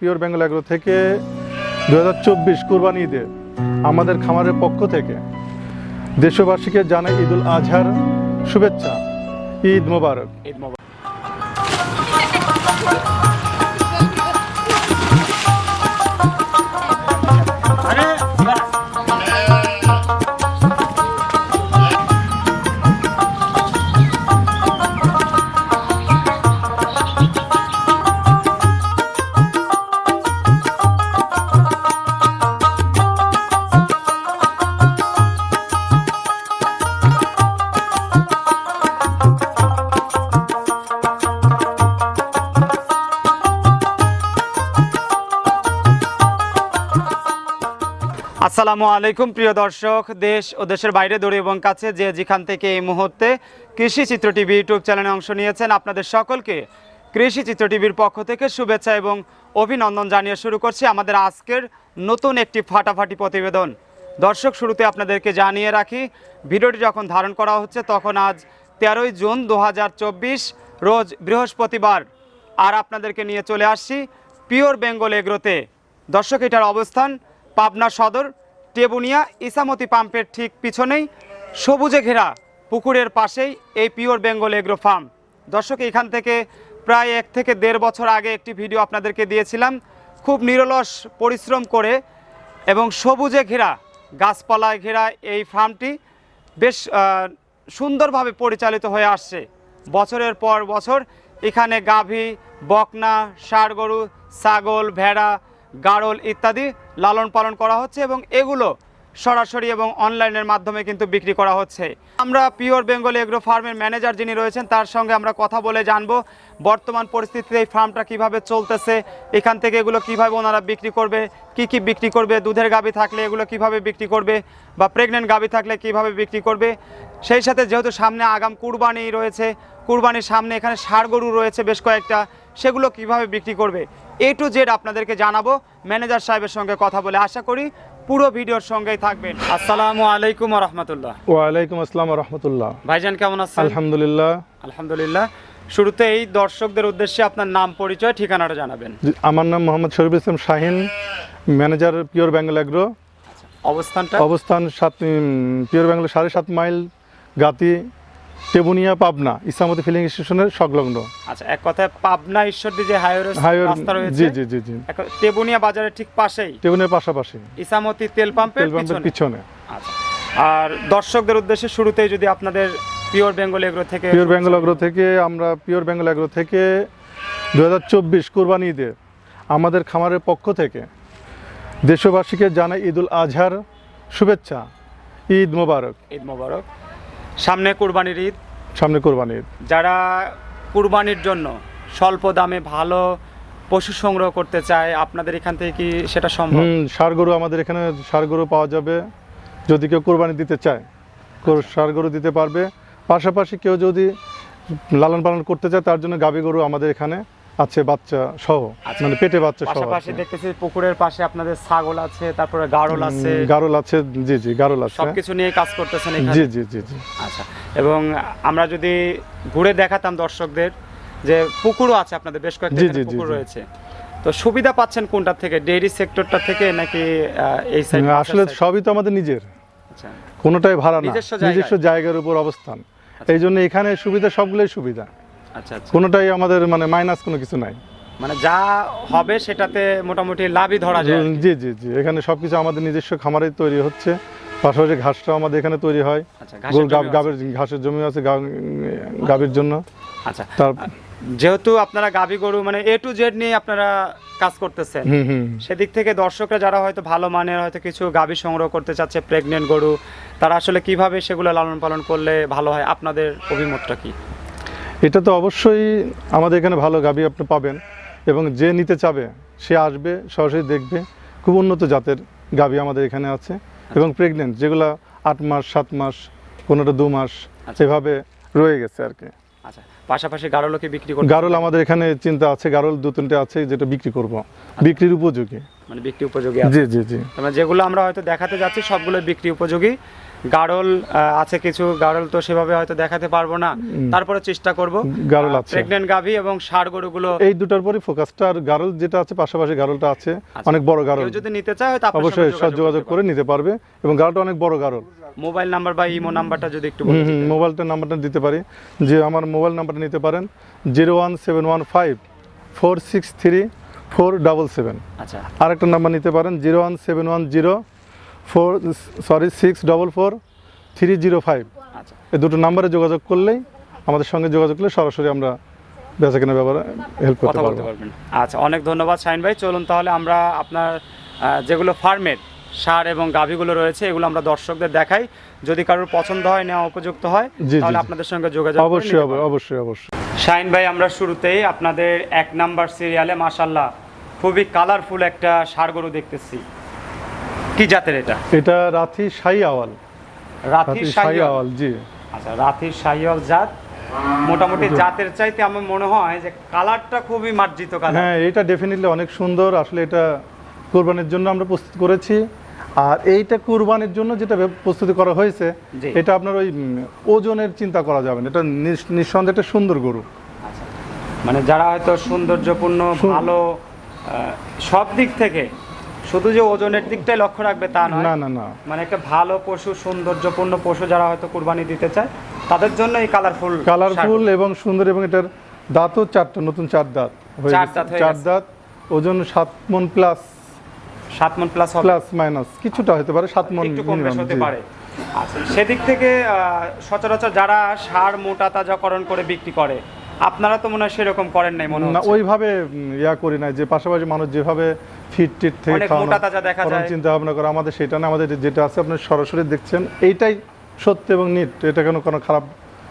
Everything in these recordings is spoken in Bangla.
পিওর বেঙ্গল অ্যাগ্রো থেকে দু হাজার চব্বিশ কোরবানি ঈদে আমাদের খামারের পক্ষ থেকে দেশবাসীকে জানাই ঈদুল আজহার শুভেচ্ছা, ঈদ মোবারক। ঈদ মোবারক। আসসালামু আলাইকুম, প্রিয় দর্শক, দেশ ও দেশের বাইরে দূরে এবং কাছে যে যেখান থেকে এই মুহূর্তে কৃষি চিত্র টিভি ইউটিউব চ্যানেলে অংশ নিয়েছেন, আপনাদের সকলকে কৃষি চিত্র টিভির পক্ষ থেকে শুভেচ্ছা এবং অভিনন্দন জানিয়ে শুরু করছি আমাদের আজকের নতুন একটি ফাটাফাটি প্রতিবেদন। দর্শক, শুরুতে আপনাদেরকে জানিয়ে রাখি, ভিডিওটি যখন ধারণ করা হচ্ছে তখন আজ তেরোই জুন দু হাজার চব্বিশ, রোজ বৃহস্পতিবার। আর আপনাদেরকে নিয়ে চলে আসছি পিওর বেঙ্গল এগ্রোতে। দর্শক, এটার অবস্থান পাবনা সদর টেবুনিয়া ইসামতি পাম্পের ঠিক পিছনেই সবুজে ঘেরা পুকুরের পাশেই এই পিওর বেঙ্গল এগ্রো ফার্ম। দর্শক, এখান থেকে প্রায় এক থেকে দেড় বছর আগে একটি ভিডিও আপনাদেরকে দিয়েছিলাম। খুব নিরলস পরিশ্রম করে এবং সবুজে ঘেরা, গাছপালায় ঘেরা এই ফার্মটি বেশ সুন্দরভাবে পরিচালিত হয়ে আসছে। বছরের পর বছর এখানে গাভী, বকনা ষাড় গরু ছাগল, ভেড়া গাড়ল ইত্যাদি লালন পালন করা হচ্ছে এবং এগুলো সরাসরি এবং অনলাইনের মাধ্যমে কিন্তু বিক্রি করা হচ্ছে। আমরা পিওর বেঙ্গল এগ্রো ফার্মের ম্যানেজার যিনি রয়েছেন, তার সঙ্গে আমরা কথা বলে জানব বর্তমান পরিস্থিতিতে এই ফার্মটা কীভাবে চলতেছে, এখান থেকে এগুলো কীভাবে ওনারা বিক্রি করবে, কি কি বিক্রি করবে, দুধের গাভী থাকলে এগুলো কীভাবে বিক্রি করবে বা প্রেগনেন্ট গাভী থাকলে কীভাবে বিক্রি করবে। সেই সাথে যেহেতু সামনে আগাম কুরবানি রয়েছে, কুরবানির সামনে এখানে ষাড় গরু রয়েছে বেশ কয়েকটা সেগুলো কীভাবে বিক্রি করবে? এ টু জেড আপনাদেরকে জানাব। ম্যানেজার সাহেবের সঙ্গে কথা বলে আশা করি পুরো ভিডিওর সঙ্গেই থাকবেন। আসসালামু আলাইকুম রহমতুল্লাহ ওয়ালাইকুম আসসালাম রহমতুল্লাহ ভাইজান কেমন আছেন? আলহামদুলিল্লাহ। আলহামদুলিল্লাহ। শুরুতে এই দর্শকদের উদ্দেশ্যে আপনার নাম পরিচয় ঠিকানাটা জানাবেন। আমার নাম Mohammad Sharif Islam Shahin manager pure Bengal agro. অবস্থানটা? অবস্থান সাত পিওর বেঙ্গল সাড়ে সাত মাইল গাতি। টেবুনিয়া পাবনা ইসলামতি ফিলিং স্টেশনের সংলগ্ন। আচ্ছা এক কথায় পাবনা ঈশ্বরদী যে হাইওয়ে রাস্তা রয়েছে জি জি জি জি। তেবুনিয়া বাজারের ঠিক পাশেই? টেবুনের পাশাপাশি। ইসামতি তেল পাম্পের পিছনে? আচ্ছা আর দর্শকদের উদ্দেশ্যে শুরুতেই যদি আপনাদের পিওর বেঙ্গল এগ্রো থেকে পিওর বেঙ্গল এগ্রো থেকে আমরা পিওর বেঙ্গল এগ্রো থেকে দু হাজার চব্বিশ কোরবানি ঈদে আমাদের খামারের পক্ষ থেকে দেশবাসীকে জানাই ঈদুল আজহার শুভেচ্ছা। ঈদ মোবারক। ঈদ মোবারক। সামনে কুরবানির ঈদ। সামনে কোরবানি ঈদ। যারা কুরবানির জন্য স্বল্প দামে ভালো পশু সংগ্রহ করতে চায় আপনাদের এখান থেকে কি সেটা সম্ভব? হুম ষাড় গরু আমাদের এখানে ষাড় গরু পাওয়া যাবে। যদি কেউ কোরবানি দিতে চায় কো- ষাড় গরু দিতে পারবে। পাশাপাশি কেউ যদি লালন পালন করতে চায় তার জন্য গাভী গরু আমাদের এখানে। আছে বাচ্চা সহ আচ্ছা। মানে পেটে বাচ্চা সহ পাশাপাশি দেখতেছি পুকুরের পাশে আপনাদের ছাগল আছে তারপরে গাড়ল আছে। গারল আছে জি জি গারল আছে। সবকিছু নিয়ে কাজ করতেছেন এখানে? জি জি জি জি। আচ্ছা এবং আমরা যদি ঘুরে দেখাতাম দর্শকদের যে পুকুরও আছে আপনাদের বেশ কয়েকটা পুকুর রয়েছে। তো সুবিধা পাচ্ছেন কোনটা থেকে ডেইরি সেক্টরটা থেকে নাকি এই সাইড আসলে সবই তো আমাদের নিজের। আচ্ছা। কোনোটাই ভাড়া না। নিজস্ব নিজস্ব জায়গার উপর অবস্থান। এই জন্য এখানে সুবিধা সবগুলোই সুবিধা। আচ্ছা আচ্ছা। কোনোটাই আমাদের মানে মাইনাস কোনো কিছু নাই। মানে যা হবে সেটাতে মোটামুটি লাভই ধরা যায় জি জি জি এখানে সবকিছু আমাদের নিজস্ব খামারে তৈরি হচ্ছে। পাশাপাশি ঘাসটাও আমাদের এখানে তৈরি হয়। আচ্ছা ঘাসের। গাবের জমি আছে। গাভীর জন্য। আচ্ছা যেহেতু আপনারা গাবি গরু মানে এ টু জেড নিয়ে আপনারা কাজ করতেছেন সেদিক থেকে দর্শকরা যারা হয়তো ভালো মানের হয়তো কিছু গাভী সংগ্রহ করতে চাচ্ছে প্রেগনেন্ট গরু তারা আসলে কীভাবে সেগুলো লালন পালন করলে ভালো হয়? আপনাদের অভিমতটা কি? এটা তো অবশ্যই আমাদের এখানে ভালো গাভী আপনি পাবেন এবং যে নিতে চাবে সে আসবে সরাসরি দেখবে। খুব উন্নত জাতের গাভী আমাদের এখানে আছে এবং প্রেগনেন্ট যেগুলো আট মাস সাত মাস কোনোটা দু মাস আচ্ছা। এভাবে রয়ে গেছে আর কি। আচ্ছা পাশাপাশি গাড়লও কি বিক্রি করতে গারল আমাদের এখানে চিন্তা আছে গারল দু তিনটে আছে যেটা বিক্রি করব। বিক্রির উপযোগী। মানে বিক্রি উপযোগী জি জি জি। আমরা যেগুলো আমরা হয়তো দেখাতে যাচ্ছি সবগুলো বিক্রি উপযোগী। গাড়ল আছে কিছু গাড়ল তো সেভাবে হয়তো দেখাতে পারব না। তারপরে চেষ্টা করব। গাড়ল আছে। প্রেগনেন্ট গাভী এবং ষাড় গরুগুলো এই দুটার পরই ফোকাসটা আর গাড়ল যেটা আছে পাশাপাশি গারলটা আছে আচ্ছা। অনেক বড় কেউ যদি নিতে চায় হয়তো অবশ্যই সব যোগাযোগ করে নিতে পারবে। এবং গারলটা অনেক বড় গারল। মোবাইল নাম্বার বা ইমো নাম্বারটা যদি একটু হুম মোবাইলটার নাম্বারটা দিতে পারি। যে আমার মোবাইল নাম্বারটা নিতে পারেন zero one seven one five four six three four double seven. আচ্ছা। আরেকটা নাম্বার নিতে পারেন zero one seven one zero four sorry six double four three zero five. আচ্ছা। এই দুটো নাম্বারে যোগাযোগ করলেই আমাদের সঙ্গে যোগাযোগ করলে সরাসরি আমরা বেচা কেনার ব্যাপারে হেল্প করতে পারব। পারবেন। আচ্ছা অনেক ধন্যবাদ শাহিন ভাই। চলুন তাহলে আমরা আপনার যেগুলো ফার্মের সার এবং গাভীগুলো রয়েছে এগুলো আমরা দর্শকদের দেখাই। যদি কারোর পছন্দ হয় নেওয়া উপযুক্ত হয় তাহলে আপনাদের সঙ্গে যোগাযোগ অবশ্যই অবশ্যই অবশ্যই। শাহিন ভাই আমরা শুরুতেই আপনাদের এক নাম্বার সিরিয়ালে মাশাল্লাহ খুবই কালারফুল একটা সার গরু দেখতেছি। কি জাতের এটা? এটা রাথি শাহি আওয়াল রাথি রাথি শাহি আওয়াল জি। আচ্ছা রাথির শাহিওয়াল জাত। মোটামুটি জাতের চাইতে আমার মনে হয় যে কালারটা খুবই মার্জিত কালার। হ্যাঁ এটা ডেফিনেটলি অনেক সুন্দর। আসলে এটা কোরবানির জন্য আমরা প্রস্তুত করেছি। আর এইটা কোরবানির জন্য যেটা প্রস্তুতি করা হয়েছে এটা আপনার ওই ওজনের চিন্তা করা যাবে না। এটা নিস- নিঃসন্দেহে একটা সুন্দর গরু। আচ্ছা। মানে যারা হয়তো সৌন্দর্যপূর্ণ ভালো সব দিক থেকে শুধু যে ওজনের দিকটাই লক্ষ্য রাখবে তা না না না। মানে একটা ভালো পশু সৌন্দর্যপূর্ণ পশু যারা হয়তো কুরবানি দিতে চায় তাদের জন্য এই কালারফুল কালারফুল এবং সুন্দর এবং এটার দাঁতও চারটা নতুন চার দাঁত চার দাঁত ওজন সাত মন প্লাস সাত মন প্লাস প্লাস মাইনাস কিছুটা হতে পারে সাত মন একটু কম বেশ হতে পারে। আচ্ছা সেদিক থেকে সচরাচর যারা সার মোটা তাজাকরণ করে বিক্রি করে আপনারা তো মনে হয় সেরকম করেন নাই মনে না ওইভাবে ইয়া করি না যে পাশাপাশি মানুষ যেভাবে ফিট টিট থেকে মোটা তাজা দেখা যায়। চিন্তা ভাবনা করে আমাদের সেটা না আমাদের যেটা আছে আপনি সরাসরি দেখছেন এইটাই সত্য এবং নিট এটা কোনো কোনো খারাপ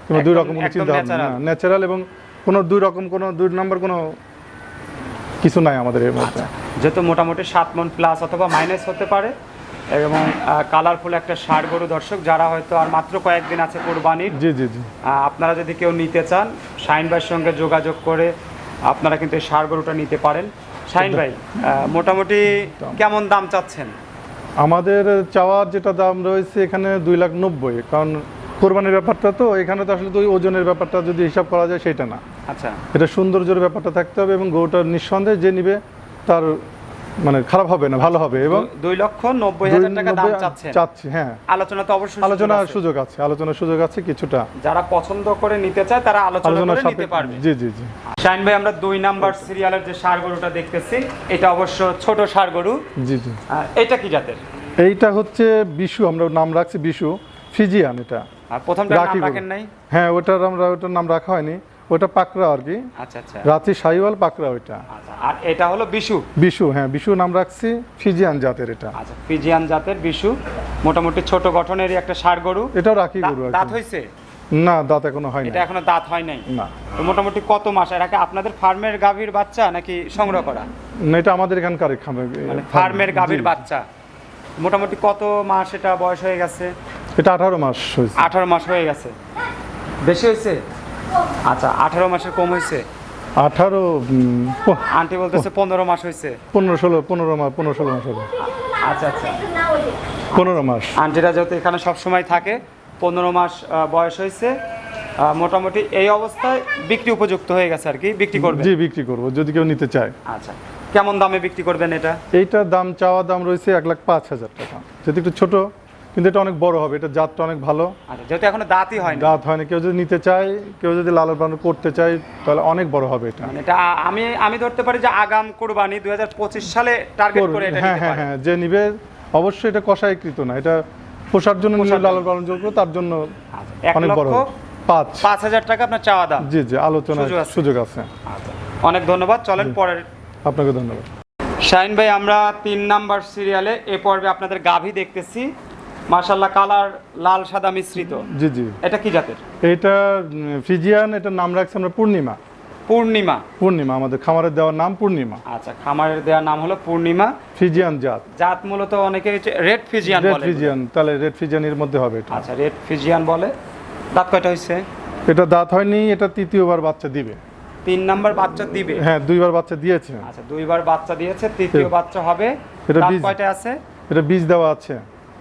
কোনো দুই রকম কোনো চিন্তা ভাবনা natural। ন্যাচারাল এবং কোনো দুই রকম কোনো দুই নম্বর কোনো কিছু নাই আমাদের এর মধ্যে যেহেতু মোটামুটি সাত মন প্লাস অথবা মাইনাস হতে পারে এবং কালারফুল একটা ষাট গরু। দর্শক যারা হয়তো আর মাত্র কয়েকদিন আছে কোরবানির জি জি জি। আপনারা যদি কেউ নিতে চান শাহিন ভাইয়ের সঙ্গে যোগাযোগ করে আপনারা কিন্তু এই ষাড় গরুটা নিতে পারেন। শাহিন ভাই মোটামুটি কেমন দাম চাচ্ছেন? আমাদের চাওয়ার যেটা দাম রয়েছে এখানে দুই লাখ নব্বই কারণ কোরবানির ব্যাপারটা তো এখানে তো আসলে তো ওই ওজনের ব্যাপারটা যদি হিসাব করা যায় সেটা না। আচ্ছা। এটা সৌন্দর্যের ব্যাপারটা থাকতে হবে এবং গরুটা নিঃসন্দেহে যে নিবে তার মানে খারাপ হবে না ভালো হবে এবং দুই লক্ষ নব্বই হাজার টাকা দাম চাচ্ছেন। চাচ্ছি হ্যাঁ। আলোচনা তো অবশ্যই আলোচনার সুযোগ আছে আলোচনার সুযোগ আছে কিছুটা। যারা পছন্দ করে নিতে চায় তারা আলোচনা করে নিতে পারবে। জি জি জি। শাহিন ভাই আমরা দুই নাম্বার সিরিয়ালের যে ষাড় গরুটা দেখতেছি এটা অবশ্য ছোট ষাড় গরু জি। জি এটা কি জাতের? এইটা হচ্ছে বিশু আমরা নাম রাখছি বিশু ফিজিয়ান এটা। আর প্রথমটা নাম রাখেন নাই? হ্যাঁ ওটার আমরা ওটার নাম রাখা হয়নি। ওটা পাকড়া আর কি। আচ্ছা আচ্ছা। রাতি সাইওয়াল পাকড়া ওইটা। আচ্ছা আর এটা হলো বিশু? বিশু হ্যাঁ বিশু নাম রাখছি ফিজিয়ান জাতের এটা। আচ্ছা ফিজিয়ান জাতের বিশু মোটামুটি ছোট গঠনেরই একটা ষাড় গরু। এটাও রাখি গরু দাঁত কি। হয়েছে না দাঁত এখনও হয়নি এটা এখনও দাঁত হয় নাই? না। মোটামুটি কত মাস? আগে আপনাদের ফার্মের গাভীর বাচ্চা নাকি সংগ্রহ করা? না, এটা আমাদের এখানকার মানে ফার্মের গাভীর বাচ্চা। মোটামুটি কত মাস এটা বয়স হয়ে গেছে? এটা আঠারো মাস হয়েছে। আঠারো মাস হয়ে গেছে। বেশি হয়েছে? আচ্ছা আঠারো মাসের কম হয়েছে? আঠারো আন্টি বলতেছে পনেরো মাস হয়েছে। পনেরো ষোলো পনেরো মাস পনেরো ষোলো মাস হবে। আচ্ছা আচ্ছা। পনেরো মাস। আন্টিরা যেহেতু এখানে সবসময় থাকে পনেরো মাস বয়স হয়েছে মোটামুটি এই অবস্থায় বিক্রি উপযুক্ত হয়ে গেছে আর কি বিক্রি করবে? জি বিক্রি করব যদি কেউ নিতে চায়। আচ্ছা কেমন দামে বিক্রি করবেন এটা? এইটার দাম চাওয়া দাম রয়েছে এক লাখ পাঁচ হাজার টাকা। যদি একটু ছোট কিন্তু এটা অনেক বড় হবে এটা জাতটা অনেক ভালো। আচ্ছা যেহেতু এখনও দাঁতই হয়নি। দাঁত হয়নি কেউ যদি নিতে চায় কেউ যদি লালন পালন করতে চায় তাহলে অনেক বড় হবে এটা। মানে এটা আমি আমি ধরতে পারি যে আগাম কোরবানি দুই হাজার পঁচিশ সালে টার্গেট। করে এটা হ্যাঁ হ্যাঁ। হ্যাঁ যে নিবে অবশ্যই এটা কষাইকৃত না এটা পোষার জন্য লালন পালন যোগ্য তার জন্য আচ্ছা, অনেক বড় পাঁচ। পাঁচ হাজার টাকা আপনার চাওয়া দাম। জি জি সুযোগ আছে। সুযোগ আছে। আচ্ছা, অনেক ধন্যবাদ। চলেন পরের আপনাকে ধন্যবাদ। শাহিন ভাই আমরা তিন নাম্বার সিরিয়ালে এ পর্বে আপনাদের গাভী দেখতেছি। মার্শাল্লাহ কালার লাল সাদা মিশ্রিত। জি জি। এটা কি জাতের? এটা ফিজিয়ান এটার নাম রাখছি আমরা পূর্ণিমা। পূর্ণিমা। পূর্ণিমা আমাদের খামারের দেওয়ার নাম পূর্ণিমা। আচ্ছা খামারের দেওয়ার নাম হলো পূর্ণিমা। ফিজিয়ান জাত। জাত মূলত অনেকে রেড ফিজিয়ান রেড ফিজিয়ান তাহলে রেড ফিজিয়ানের মধ্যে হবে এটা। আচ্ছা রেড ফিজিয়ান বলে। দাঁত কয়টা হয়েছে এটা দাঁত হয়নি এটা তৃতীয়বার বাচ্চা দিবে। তিন নাম্বার বাচ্চা দিবে? হ্যাঁ দুইবার বাচ্চা দিয়েছে। আচ্ছা দুইবার বাচ্চা দিয়েছে তৃতীয় বাচ্চা হবে। এটা কয়টা আছে? এটা বীজ দেওয়া আছে।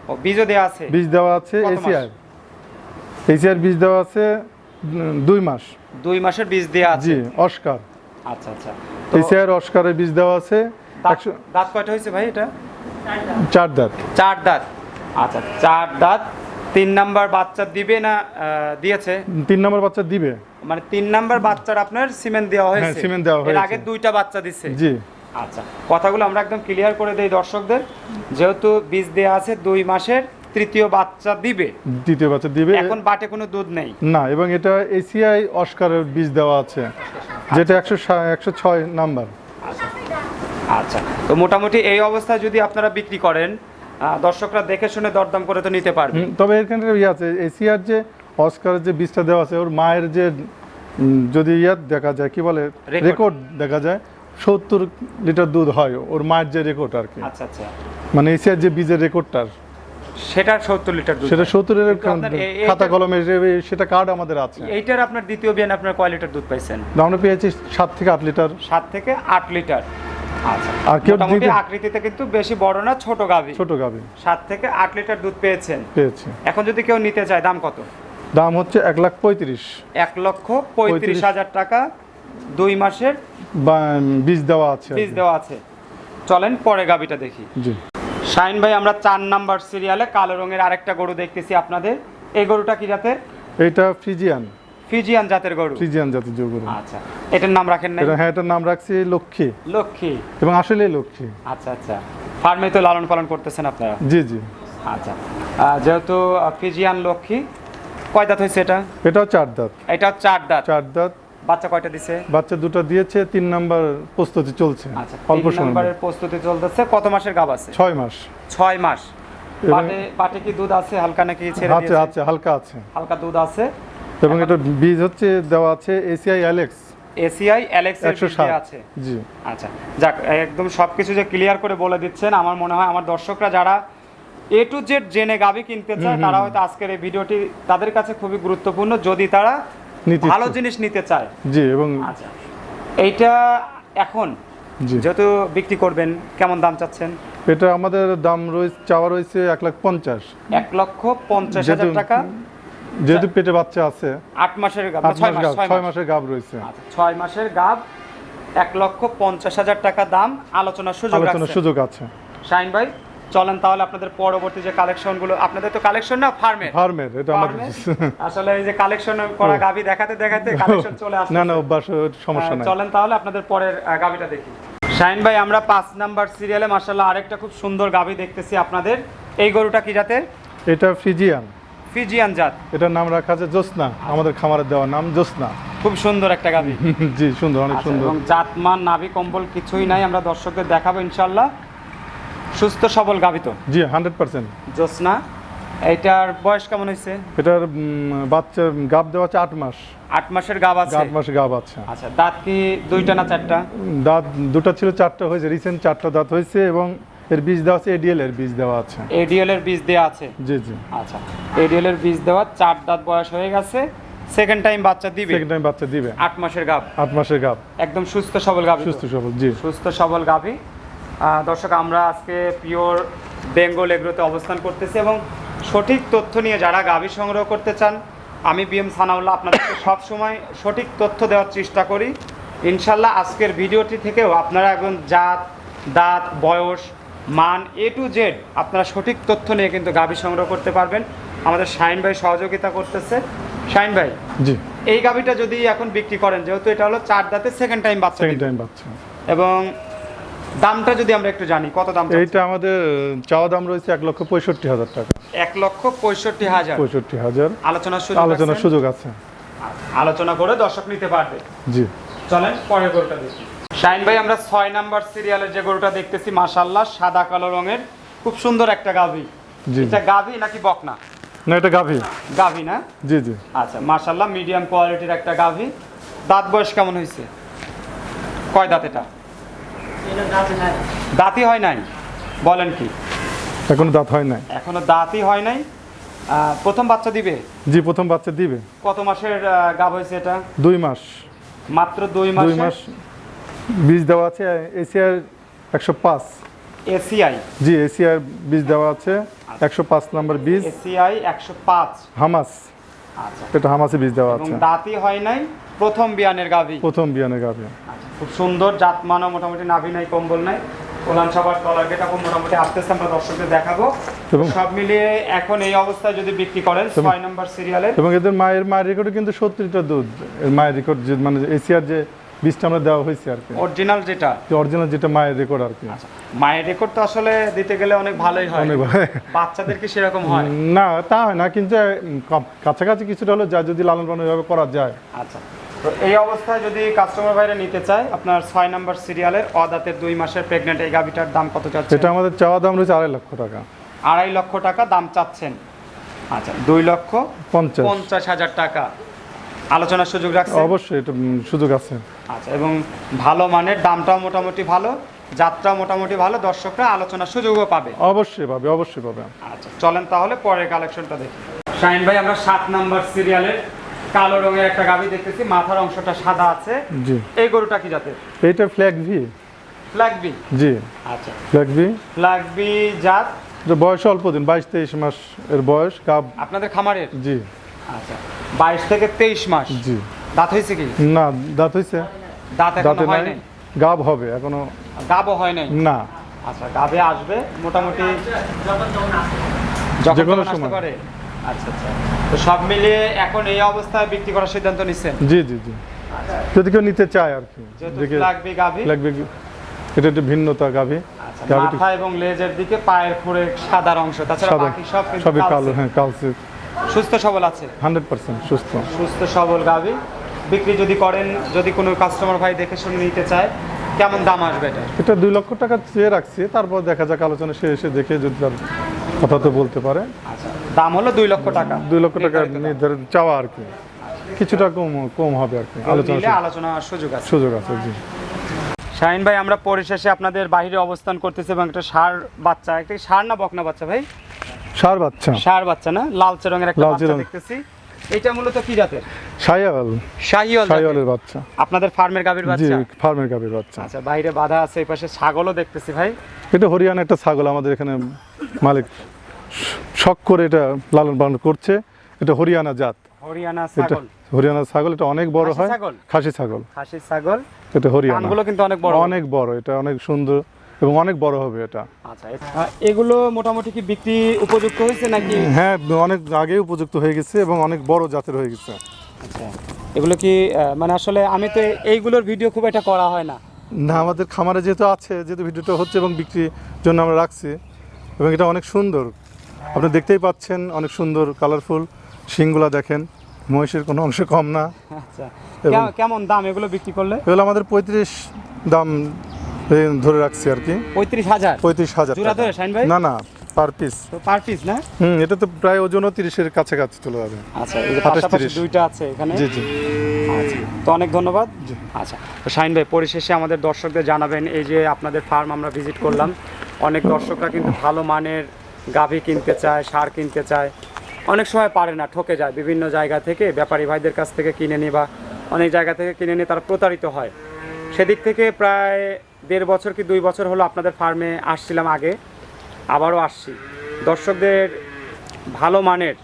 ও বীজও দেওয়া আছে? বীজ দেওয়া আছে? এসিআর এসিআর বীজ দেওয়া আছে দুই মাস। দুই মাসের বীজ দেওয়া আছে? জি অস্কার। আচ্ছা আচ্ছা। এসিআর অস্কারের বীজ দেওয়া আছে দাঁত- কয়টা হয়েছে ভাই এটা? চার দাঁত। চার দাঁত। আচ্ছা চার দাঁত। তিন নাম্বার বাচ্চা দিবে না দিয়েছে? তিন নম্বর বাচ্চা দিবে। মানে তিন নাম্বার বাচ্চার আপনার সিমেন্ট দেওয়া হয়েছে। হ্যাঁ, সিমেন্ট দেওয়া এর হয়েছে। আগে দুইটা বাচ্চা দিছে। জি। আচ্ছা কথাগুলো আমরা একদম ক্লিয়ার করে দেই দর্শকদের। যেহেতু বীজ দেওয়া আছে দুই মাসের তৃতীয় বাচ্চা দিবে। দ্বিতীয় বাচ্চা দিবে। এখন বাটে কোনো দুধ নেই। না এবং এটা এসিআই অস্কারের বীজ দেওয়া আছে যেটা একশো একশো ছয় নাম্বার। আচ্ছা তো মোটামুটি এই অবস্থায় যদি আপনারা বিক্রি করেন দর্শকরা দেখে শুনে দরদাম করে তো নিতে পারবে। তবে এখানে ইয়ে আছে এসিআর যে অস্কারের যে বীজটা দেওয়া আছে ওর মায়ের যে যদি ইয়ে দেখা যায় কি বলে? রেকর্ড দেখা যায়। সত্তর লিটার দুধ হয় ওর মায়ের যে রেকর্ড আর কি। আচ্ছা আচ্ছা। মানে এসিআর যে বীজের রেকর্ডটার সেটার সত্তর লিটার দুধ সেটা এ- খাতা কলমে সেটা কার্ড আমাদের আছে। এইটার আপনার দ্বিতীয় বিয়ান আপনার কয় লিটার দুধ পাইছেন? আমরা পেয়েছি সাত থেকে আট লিটার। সাত থেকে আট লিটার। আচ্ছা। আর কেউ আকৃতিতে কিন্তু বেশি বড় না ছোট গাভী। ছোট গাভি। সাত থেকে আট লিটার দুধ পেয়েছেন। পেয়েছি। এখন যদি কেউ নিতে চায় দাম কত? দাম হচ্ছে এক লাখ পঁয়ত্রিশ। এক লক্ষ পঁয়ত্রিশ। হাজার টাকা। দুই মাসের বীজ দেওয়া আছে বীজ দেওয়া আছে। চলেন পরে গাবিটা দেখি। জি। শাইন ভাই আমরা চার নাম্বার সিরিয়ালে কালো রঙের আরেকটা গরু দেখতেছি আপনাদের। এই গরুটা কি জাতের? এটা ফ্রিজিয়ান ফিজিয়ান জাতের গরু। ফ্রিজিয়ান জাতের গরু। আচ্ছা। এটার নাম রাখেন না এটা হ্যাঁ এটার নাম রাখছি লক্ষ্মী। লক্ষ্মী। এবং আসলে লক্ষ্মী। আচ্ছা আচ্ছা। ফার্মে তো লালন পালন করতেছেন আপনারা? জি জি। আচ্ছা। যেহেতু ফিজিয়ান লক্ষ্মী কয় দাঁত হয়েছে এটা? এটাও চার দাঁত। এটা চার দাঁত। চার দাঁত। বাচ্চা কয়টা দিছে? বাচ্চা দুটো দিয়েছে তিন নাম্বার প্রস্তুতি চলছে আচ্ছা অল্প সময় নম্বরের প্রস্তুতি চলতেছে কত মাসের গাব আছে? ছয় মাস। ছয় মাস। পাটে পাটে কি দুধ আছে? হালকা নাকি ছেড়ে আছে দিয়েছে? আছে হালকা আছে। হালকা দুধ আছে। এবং এটা বীজ হচ্ছে দেওয়া আছে এসিআই অ্যালেক্স এসিআই অ্যালেক্স এর আছে। জি। আচ্ছা যাক একদম সবকিছু যে ক্লিয়ার করে বলে দিচ্ছেন আমার মনে হয় আমার দর্শকরা যারা এ টু জেড জেনে গাবি কিনতে চায় তারা হয়তো আজকের এই ভিডিওটি তাদের কাছে খুবই গুরুত্বপূর্ণ। যদি তারা ভালো জিনিস নিতে চায়। জি এবং আচ্ছা এইটা এখন যেহেতু বিক্রি করবেন কেমন দাম চাচ্ছেন? এটা আমাদের দাম রয়েছে চাওয়া রয়েছে এক লাখ পঞ্চাশ। এক লক্ষ পঞ্চাশ হাজার টাকা? যেহেতু পেটে বাচ্চা আছে আট মাসের গাব ছয় মাসের গাব রয়েছে। আচ্ছা, ছয় মাসের গাব এক লক্ষ পঞ্চাশ হাজার টাকা দাম আলোচনার সুযোগ আলোচনার। সুযোগ আছে। শাইন ভাই? চলেন তাহলে আপনাদের পরবর্তী যে কালেকশনগুলো আপনাদের তো কালেকশন না ফার্মের? ফার্মের এটা আমাদের আসলে এই যে কালেকশন করা গাবি দেখাতে দেখাতে কালেকশন চলে আসছে। না না অভ্যাস সমস্যা নাই। চলেন তাহলে আপনাদের পরের গাবিটা দেখি। শাইন ভাই আমরা পাঁচ নাম্বার সিরিয়ালে মার্শাল্লাহ আরেকটা খুব সুন্দর গাবি দেখতেছি আপনাদের। এই গরুটা কি জাতের? এটা ফ্রিজিয়ান ফিজিয়ান জাত। এটার নাম রাখা আছে জ্যোৎস্না আমাদের খামারের দেওয়া নাম জ্যোৎস্না। খুব সুন্দর একটা গাবি জি সুন্দর অনেক আচ্ছা, সুন্দর। জাতমান নাভি কম্বল কিছুই নাই আমরা দর্শকদের দেখাবো ইনশাল্লাহ সুস্থ সবল গাবি তো জি হান্ড্রেড পার্সেন্ট। জোসনা এটার বয়স কেমন হয়েছে? এটার বাচ্চা গাব দেওয়া আছে আট মাস। আট মাসের গাব আছে? আট মাসের গাব আছে। আচ্ছা দাঁত কি দুইটা না চারটা? দাঁত দুটো ছিল চারটা হয়েছে রিসেন্ট চারটা দাঁত হয়েছে এবং এর বীজ দেওয়া আছে এডিএল এর বীজ দেওয়া আছে। এডিএল এর বীজ দেওয়া আছে? জি জি। আচ্ছা এডিএল এর বীজ দেওয়া চার দাঁত বয়স হয়ে গেছে সেকেন্ড টাইম বাচ্চা দিবে? সেকেন্ড টাইম বাচ্চা দিবে। আট মাসের গাব? আট মাসের গাব। একদম সুস্থ সবল গাবি সুস্থ সবল জি। সুস্থ সবল গাভী আহ, দর্শক আমরা আজকে পিওর বেঙ্গল এগ্রোতে অবস্থান করতেছি এবং সঠিক তথ্য নিয়ে যারা গাভী সংগ্রহ করতে চান আমি বিএম সানাউল্লাহ আপনাদেরকে সবসময় সঠিক তথ্য দেওয়ার চেষ্টা করি। ইনশাল্লাহ আজকের ভিডিওটি থেকেও আপনারা একদম জাত দাঁত বয়স মান এ টু জেড আপনারা সঠিক তথ্য নিয়ে কিন্তু গাভী সংগ্রহ করতে পারবেন। আমাদের শাইন ভাই সহযোগিতা করতেছে। শাইন ভাই জি। এই গাভীটা যদি এখন বিক্রি করেন যেহেতু এটা হলো চার দাঁতে সেকেন্ড টাইম বাচ্চা সেকেন্ড টাইম বাচ্চা। এবং দামটা যদি আমরা একটু জানি কত দাম এইটা আমাদের চাওয়া দাম রয়েছে এক লক্ষ পঁয়ষট্টি হাজার টাকা। এক লক্ষ পঁয়ষট্টি হাজার। পঁয়ষট্টি হাজার। আলোচনার সুযোগ আলোচনার সুযোগ আছে। আলোচনা করে দর্শক নিতে পারবে। জি। চলেন পরের গরুটা দেখি। শাইন ভাই আমরা ছয় নাম্বার সিরিয়ালের যে গরুটা দেখতেছি মাশাল্লাহ সাদা কালো রঙের খুব সুন্দর একটা গাভী। জি। এটা গাভী নাকি বকনা? না এটা গাভী। গাভী না? জি জি। আচ্ছা মাশাল্লাহ মিডিয়াম কোয়ালিটির একটা গাভী। দাঁত বয়স কেমন হয়েছে? কয় দাঁত এটা? দাঁতই হয় নাই বলেন কি? এখনও দাঁত হয় নাই? এখনও দাঁতই হয় নাই। প্রথম বাচ্চা দিবে? জি প্রথম বাচ্চা দিবে। কত মাসের গাভ হয়েছে এটা? দুই মাস। মাত্র দুই মাস? দুই মাস। মাস বীজ দেওয়া আছে এসিআর একশো পাঁচ। এসিআই? জি এসিআর বীজ দেওয়া আছে একশো পাঁচ নম্বর বীজ। এসিআই একশো পাঁচ। হামাস। আচ্ছা। এটা হামাসে বীজ দেওয়া আছে। দাঁতই হয় নাই প্রথম বিয়ানের গাভী। প্রথম বিয়ানের গাবে আচ্ছা, খুব সুন্দর জাত মানও মোটামুটি নাভি নাই কম্বল নাই। কোলান সবার কলার গেটা খুব মোটামুটি আস্তে আস্তে আমরা দর্শকদের দেখাবো। এবং- সব মিলিয়ে এখন এই অবস্থায় যদি বিক্রি করেন ছয় নম্বর সিরিয়ালে এবং এদের মায়ের মায়ের রেকর্ডে কিন্তু সত্তর লিটার দুধ। এর মায়ের রেকর্ড যে মানে এসিআর যে বীজটা আমরা দেওয়া হয়েছে আর কি। অরিজিনাল যেটা। অরিজিনাল যেটা মায়ের রেকর্ড আর কি। আচ্ছা মায়ের রেকর্ড তো আসলে দিতে গেলে অনেক ভালোই হয়। অনেক ভালো। বাচ্চাদের কি সেরকম হয়? না তা হয় না কিন্তু কাছাকাছি কিছুটা হলো যা যদি লালন পালন এভাবে করা যায়। আচ্ছা। তো এই অবস্থায় যদি কাস্টমার ভাইরা নিতে চায় আপনার ছয় নম্বর সিরিয়ালের অদাতের দুই মাসের প্রেগনেন্ট এই গাভিটার দাম কত চাচ্ছে এটা আমাদের চাওয়া দাম রয়েছে আড়াই লক্ষ টাকা। আড়াই লক্ষ টাকা দাম চাচ্ছেন। আচ্ছা দুই লক্ষ পঞ্চাশ। পঞ্চাশ হাজার টাকা। আলোচনার সুযোগ রাখছে অবশ্যই এটা সুযোগ আছে। আচ্ছা এবং ভালো মানের দামটাও মোটামুটি ভালো যাত্রাও মোটামুটি ভালো দর্শকরা আলোচনার সুযোগও পাবে। অবশ্যই পাবে অবশ্যই পাবে। আচ্ছা চলেন তাহলে পরের কালেকশনটা দেখি। শাহিন ভাই আমরা সাত নাম্বার সিরিয়ালের কালো রঙের একটা গাভি দেখতেছি মাথার অংশটা সাদা আছে। জি। এই গরুটা কি জাতের? এইটা ফ্ল্যাগ ভি ফ্ল্যাগবি জি। আচ্ছা। ফ্ল্যাগ ভি ফ্ল্যাগবি জাত? এটা বয়স অল্প দিন বাইশ তেইশ মাস এর বয়স গাব। আপনাদের খামারের? জি। আচ্ছা। বাইশ থেকে তেইশ মাস? জি। দাঁত হয়েছে কি? না দাঁত হয়েছে। দাঁত এখনও হয় নাই। গাব হবে এখনও। গাবও হয় নাই? না। আচ্ছা গাবে আসবে মোটামুটি যে যখন আসতে সময়। পারে? আচ্ছা আচ্ছা। তো সব মিলিয়ে এখন এই অবস্থায় বিক্রি করার সিদ্ধান্ত নিচ্ছেন? জি জি জি। যদি কেউ নিতে চায় আর কি। লাগবে গাভি? লাগবে এটা একটা ভিন্নতা গাভি। আচ্ছা মাথা এবং লেজের দিকে পায়ের খুঁড়ে সাদার অংশ তাছাড়া সাদা। বাকি সব সবই। কালো হ্যাঁ কালচে সুস্থ সবল আছে? হান্ড্রেড পার্সেন্ট সুস্থ। সুস্থ সবল গাভি। বিক্রি যদি করেন যদি কোনো কাস্টমার ভাই দেখে শুনে নিতে চায় কেমন দাম আসবে এটা? এটা দুই লক্ষ টাকা চেয়ে রাখছি তারপর দেখা যাক আলোচনা সে এসে দেখে যদি তার কথা তো বলতে পারে। আচ্ছা। দাম হলো দুই লক্ষ টাকা। দুই লক্ষ টাকা নির্ধারিত চাওয়া আর কি। কিছুটা কম কম হবে আর কি। আলোচনা সুযোগ আছে। সুযোগ আছে জি। শাহিন ভাই আমরা পরিশেষে আপনাদের বাইরে অবস্থান করতেছি এবং একটা সার বাচ্চা একটা ষাঁড় না বকনা বাচ্চা ভাই? সার বাচ্চা। সার বাচ্চা না? লালচে রঙের একটা বাচ্চা। দেখতেছি। এটা মূলত কি জাতের? শাহিওয়াল। জাতের। সায়ালের বাচ্চা। আপনাদের ফার্মের গাভীর জি বাচ্চা? ফার্মের গাভীর বাচ্চা। আচ্ছা বাইরে বাধা আছে এই পাশে ছাগলও দেখতেছি ভাই। এটা হরিয়ানা একটা ছাগল আমাদের এখানে মালিক। শখ করে এটা লালন পালন করছে। এটা হরিয়ানা জাত। হরিয়ানা ছাগল। হরিয়ানা ছাগল এটা অনেক বড় হয়। খাসি ছাগল। খাসি ছাগল। এটা হরিয়ানা। কানগুলো কিন্তু অনেক বড়। অনেক বড় এটা অনেক সুন্দর এবং অনেক বড় হবে এটা। আচ্ছা এগুলো মোটামুটি কি বিক্রি উপযুক্ত হয়েছে নাকি? হ্যাঁ অনেক আগেই উপযুক্ত হয়ে গেছে এবং অনেক বড় জাতের হয়ে গেছে। আচ্ছা এগুলো কি মানে আসলে আমি তো এইগুলোর ভিডিও খুব একটা করা হয় না। না আমাদের খামারে যেহেতু আছে যেহেতু ভিডিওটা হচ্ছে এবং বিক্রির জন্য আমরা রাখছি এবং এটা অনেক সুন্দর। আপনি দেখতেই পাচ্ছেন অনেক সুন্দর কালারফুল শিংগুলা দেখেন। মহিষের কোনো অংশ কম না। আচ্ছা কেমন- দাম এগুলো বিক্রি করলে? এগুলো আমাদের পঁয়ত্রিশ দাম ধরে রাখছি আর কি। পঁয়ত্রিশ হাজার? পঁয়ত্রিশ হাজার? না না পার পিস পার পিস না? হুম এটা তো প্রায় ওজনও তিরিশের কাছাকাছি চলে যাবে। আচ্ছা এই যে। দুইটা আছে এখানে? জি জি। আচ্ছা তো অনেক ধন্যবাদ। আচ্ছা শাহিন ভাই পরিশেষে আমাদের দর্শকদের জানাবেন এই যে আপনাদের ফার্ম আমরা ভিজিট করলাম অনেক দর্শকরা কিন্তু ভালো মানের গাভী কিনতে চায়, সার কিনতে চায়, অনেক সময় পারে না, ঠকে যায়। বিভিন্ন জায়গা থেকে ব্যাপারী ভাইদের কাছ থেকে কিনে নিয়ে বা অনেক জায়গা থেকে কিনে নিয়ে তারা প্রতারিত হয়। সেদিক থেকে প্রায় দেড় বছর কি দুই বছর হলো আপনাদের ফার্মে আসছিলাম আগে, আবারও আসছি। দর্শকদের ভালো মানের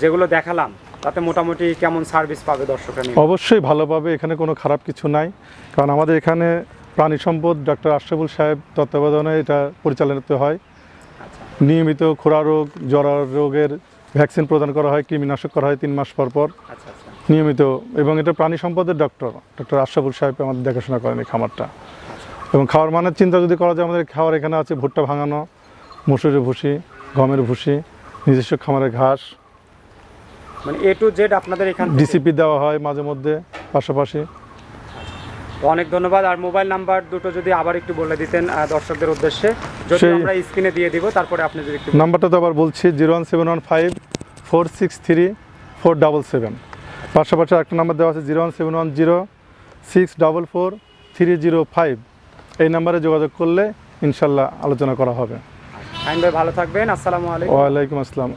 যেগুলো দেখালাম, তাতে মোটামুটি কেমন সার্ভিস পাবে দর্শকরা অবশ্যই ভালো পাবে, এখানে কোনো খারাপ কিছু নাই। কারণ আমাদের এখানে প্রাণী সম্পদ ডক্টর আশরাফুল সাহেব তত্ত্বাবধানে এটা পরিচালিত হয়। নিয়মিত খোরা রোগ জরা রোগের ভ্যাকসিন প্রদান করা হয় কৃমিনাশক করা হয় তিন মাস পর পর। আচ্ছা আচ্ছা। নিয়মিত এবং এটা প্রাণী সম্পদের ডক্টর ডক্টর আশরাফুল সাহেব আমাদের দেখাশোনা করেন এই খামারটা। এবং খাওয়ার মানের চিন্তা যদি করা যায় আমাদের খাওয়ার এখানে আছে ভুট্টা ভাঙানো মসুরের ভুসি গমের ভুসি নিজস্ব খামারের ঘাস। মানে এ টু জেড আপনাদের এখানে ডিসিপি দেওয়া হয় মাঝে মধ্যে পাশাপাশি। অনেক ধন্যবাদ। আর মোবাইল নাম্বার দুটো যদি আবার একটু বলে দিতেন দর্শকদের উদ্দেশ্যে। যদি আমরা স্ক্রিনে দিয়ে দিব তারপরে আপনি যদি একটু নাম্বারটা তো আবার বলছি zero one seven one five four six three four double seven. পাশাপাশি একটা নাম্বার দেওয়া আছে zero one seven one zero six double four three zero five. এই নাম্বারে যোগাযোগ করলে ইনশাল্লাহ আলোচনা করা হবে। আইন ভাই ভালো থাকবেন। আসসালামু আলাইকুম। ওয়ালাইকুম আসসালাম।